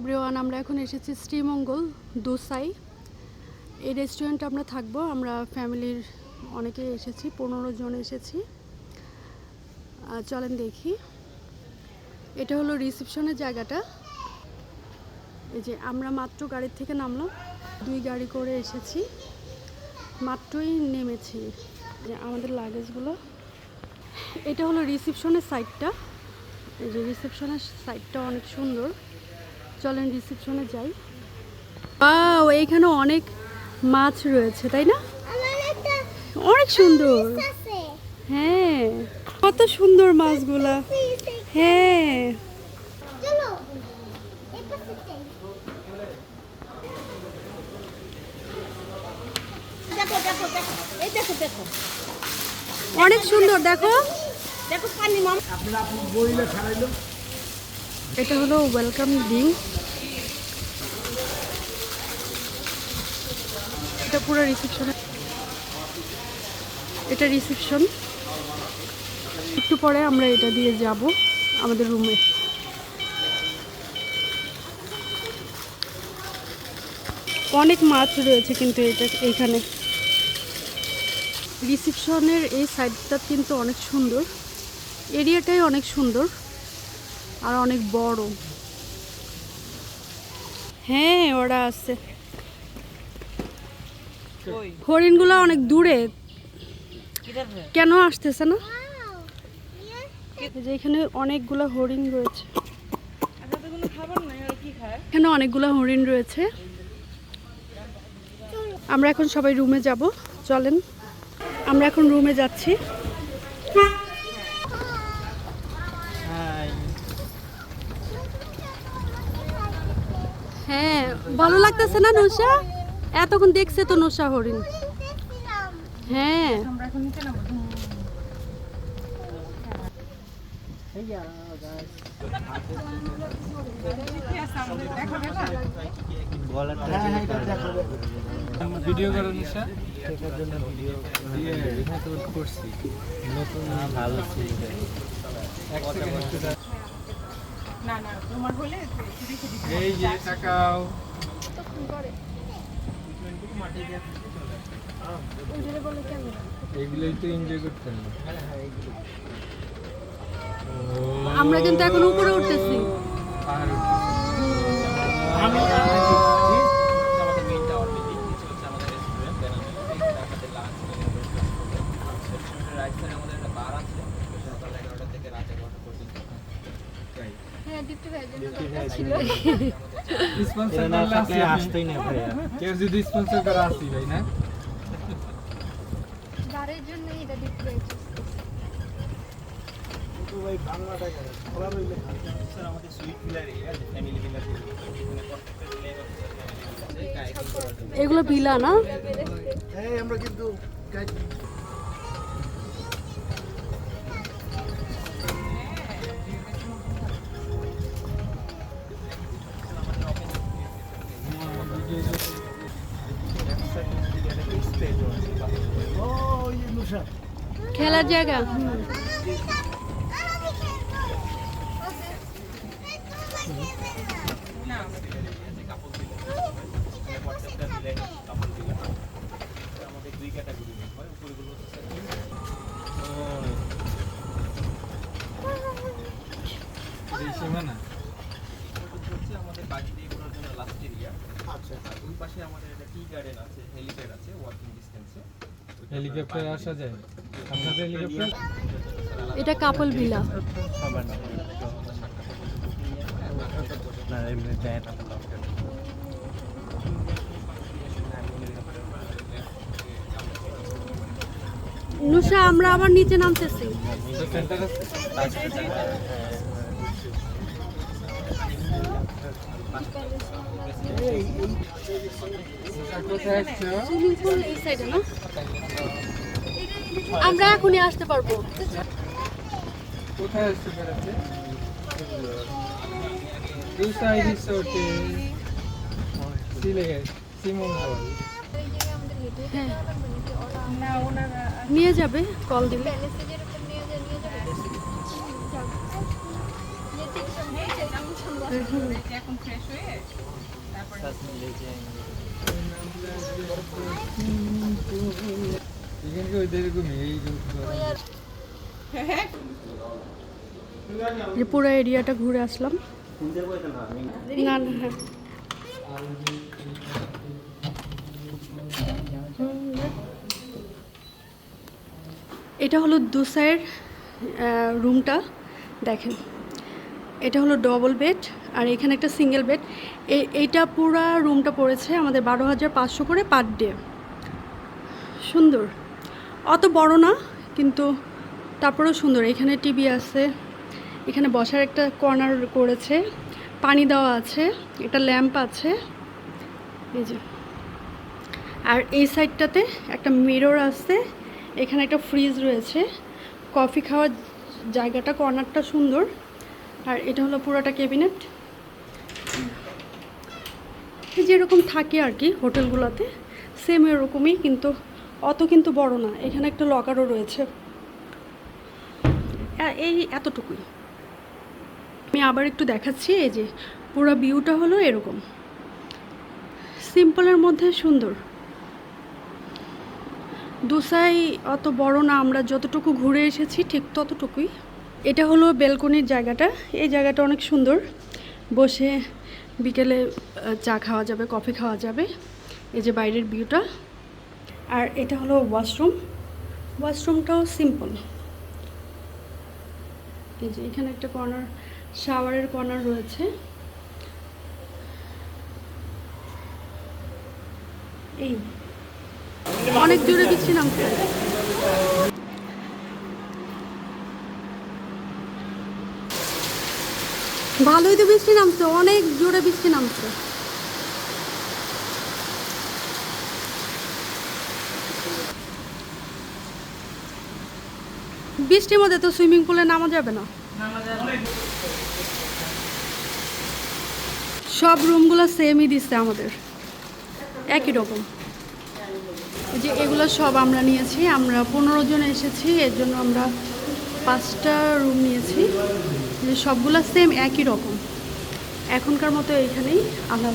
Everyone আমরা এখন এসেছি শ্রীমঙ্গল, দোসাই। এই রেস্টুরেন্টে আমরা থাকব, আমরা ফ্যামিলির অনেকে এসেছি, পনেরো জন এসেছি। চলেন দেখি। এটা হলো রিসেপশনের জায়গাটা। এই যে আমরা মাত্র গাড়ির থেকে নামলাম, দুই গাড়ি করে এসেছি। মাত্রই নেমেছি যে আমাদের লাগেজগুলো এটা হলো রিসেপশনের সাইডটা এই যে রিসেপশনের সাইডটা অনেক সুন্দর। চলেন রিসেপশনে যাই। বাও এইখানে অনেক মাছ রয়েছে তাই না? অনেক সুন্দর। হ্যাঁ কত সুন্দর মাছগুলা। হ্যাঁ। চলো এই পাশে যাই দেখো দেখো দেখো এই দেখো দেখো। অনেক সুন্দর দেখো। দেখো পানি এটা হলো ওয়েলকাম ড্রিঙ্ক এটা পুরো রিসেপশনে এটা রিসেপশন একটু পরে আমরা এটা দিয়ে যাব আমাদের রুমে অনেক মাছ রয়েছে কিন্তু এটা এইখানে রিসেপশনের এই সাইডটা কিন্তু অনেক সুন্দর। এরিয়াটাই অনেক সুন্দর আর অনেক বড়। হ্যাঁ ওরা আছে। হরিণগুলো অনেক দূরে। কেন আসতেছে না? যে এখানে অনেকগুলো হরিণ রয়েছে। এখানে অনেকগুলো হরিণ রয়েছে। আমরা এখন সবাই রুমে যাব। চলেন আমরা এখন রুমে যাচ্ছি। হ্যাঁ ভালো লাগতেছে না নৌশা এতক্ষণ দেখছে তো নৌশা হরিণ হ্যাঁ। ভিডিও করে করছি নতুন ভালো। এই যে তাকাও। এইগুলোই তো এনজয় করতে হবে। আমরা কিন্তু এখন উপরে উঠতেছি। আর আমাদের মেইন টাওয়ার বিল্ডিং স্পন্সর করলে আসি আসতেই না ভাই কেউ যদি স্পন্সর করে আসি ভাই না? বারের জন্য এটা ডিসপ্লে স্যার আমাদের সুইট ভিলার এরিয়া ফ্যামিলি ভিলার এখানে প্রত্যেকটা ভিলাই হচ্ছে কায়াকিং করার জন্য এগুলো বিলা না? খেলার জায়গা প্রত্যেকটা সীমানা হচ্ছে আমাদের বাড়ি দিয়ে ঘোরার জন্য লাস্ট এরিয়া আচ্ছা। আর ওই পাশে আমাদের একটা টি গার্ডেন আছে হেলিপ্যাড আছে ওয়াকিং ডিসটেন্সে হেলিকপ্টারে আসা যায়? আপনাদের হেলিকপ্টার এটা কাপল বিলা নুসা আমরা আবার নিচে নামতেছি সেন্টার আছে কোথায় আসছো সুইমিং পুল এই সাইডে না আমরা এখনই আসতে পারব। কোথায় আসছো বেড়াতে দুসাই রিসোর্টে সিলেট সিমঙ্গল নিয়ে যাবে কল দিলে এখন ফ্রেশ হয়ে যে পুরো এরিয়াটা ঘুরে আসলাম। না না হ্যাঁ এটা হলো দুসাইয়ের রুমটা দেখেন। এটা হলো ডবল বেড আর এখানে একটা সিঙ্গেল বেড এইটা পুরা রুমটা পড়েছে আমাদের বারো হাজার পাঁচশো করে পার ডে সুন্দর। অত বড় না, কিন্তু তারপরেও সুন্দর। এখানে টিভি আছে, এখানে বসার একটা কর্নার করেছে, পানি দেওয়া আছে, একটা ল্যাম্প আছে। এই যে। আর এই সাইডটাতে একটা মিরর আছে, এখানে একটা ফ্রিজ রয়েছে। কফি খাওয়ার জায়গাটা কর্নারটা সুন্দর। আর এটা হলো পুরোটা ক্যাবিনেট। যেরকম থাকে আর কি হোটেলগুলোতে সেম এরকমই কিন্তু, অত কিন্তু বড় না। এখানে একটা লকারও রয়েছে। এই এতটুকুই। আমি আবার একটু দেখাচ্ছি, এই যে পুরো ভিউটা হলো এরকম। সিম্পলের মধ্যে সুন্দর। দুসাই অত বড় না, আমরা যতটুকু ঘুরে এসেছি, ঠিক ততটুকুই। এটা হলো বেলকনির জায়গাটা। এই জায়গাটা অনেক সুন্দর। বসে বিকেলে চা খাওয়া যাবে, কফি খাওয়া যাবে। এই যে বাইরের ভিউটা। আর এটা হলো ওয়াশরুম। ওয়াশরুমটাও সিম্পল। এই যে এখানে একটা কর্নার, শাওয়ারের কর্নার রয়েছে। এই। অনেক জোরে বৃষ্টি নামছে ভালোই তো বৃষ্টি নামছে, অনেক জোরে বৃষ্টি নামছে। বৃষ্টির মধ্যে তো সুইমিং পুলে নামা যাবে না। সব রুমগুলো সেমই দিচ্ছে আমাদের। একই রকম। যে এগুলো সব আমরা নিয়েছি, আমরা পনেরো জন এসেছি, এর জন্য আমরা পাঁচটা রুম নিয়েছি। যে সবগুলো সেম একই রকম। এখনকার মতো এইখানেই আল্লাহ